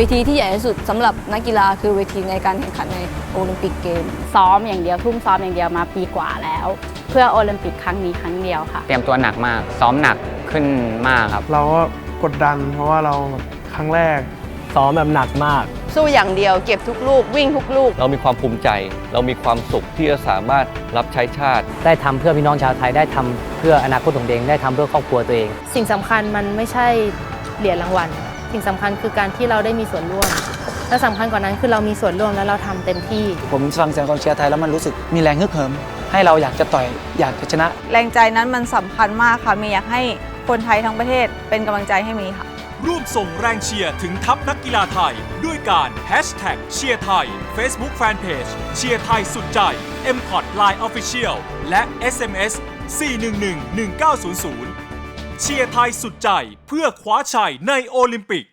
วทีที่ใหญ่ที่สุดสำหรับนักกีฬาคือเวทีในการแข่งขันในโอลิมปิกเกม ซ้อมอย่างเดียวทุ่มซ้อมอย่างเดียวมาปีกว่าแล้ว เพื่อโอลิมปิกครั้งนี้ครั้งเดียวค่ะ เตรียมตัวหนักมาก ซ้อมหนักขึ้นมากครับ เราก็กดดันเพราะว่าเราครั้งแรกซ้อมแบบหนักมาก สู้อย่างเดียวเก็บทุกลูกวิ่งทุกลูก เรามีความภูมิใจ เรามีความสุขที่จะสามารถรับใช้ชาติ ได้ทำเพื่อพี่น้องชาวไทยได้ทำเพื่ออนาคตของตัวเองได้ทำเพื่อครอบครัวตัวเอง สิ่งสำคัญมันไม่ใช่เหรียญรางวัล สิ่งสำคัญคือการที่เราได้มีส่วนร่วม และสำคัญกว่านั้นคือเรามีส่วนร่วมและเราทำเต็มที่ ผมฟังเสียงกองเชียร์ไทยแล้วมันรู้สึกมีแรงฮึกเหิม ให้เราอยากจะต่อยอยากจะชนะ แรงใจนั้นมันสำคัญมากค่ะมีอยากให้คนไทยทั้งประเทศเป็นกำลังใจให้มีค่ะ ร่วมส่งแรงเชียร์ถึงทัพนักกีฬาไทย ด้วยการ Hashtag เชียร์ไทย Facebook Fanpage เชียร์ไทยสุดใจ m p o t Line Official และ SMS 411 1900 เชียร์ไทยสุดใจเพื่อคว้าชัยในโอลิมปิก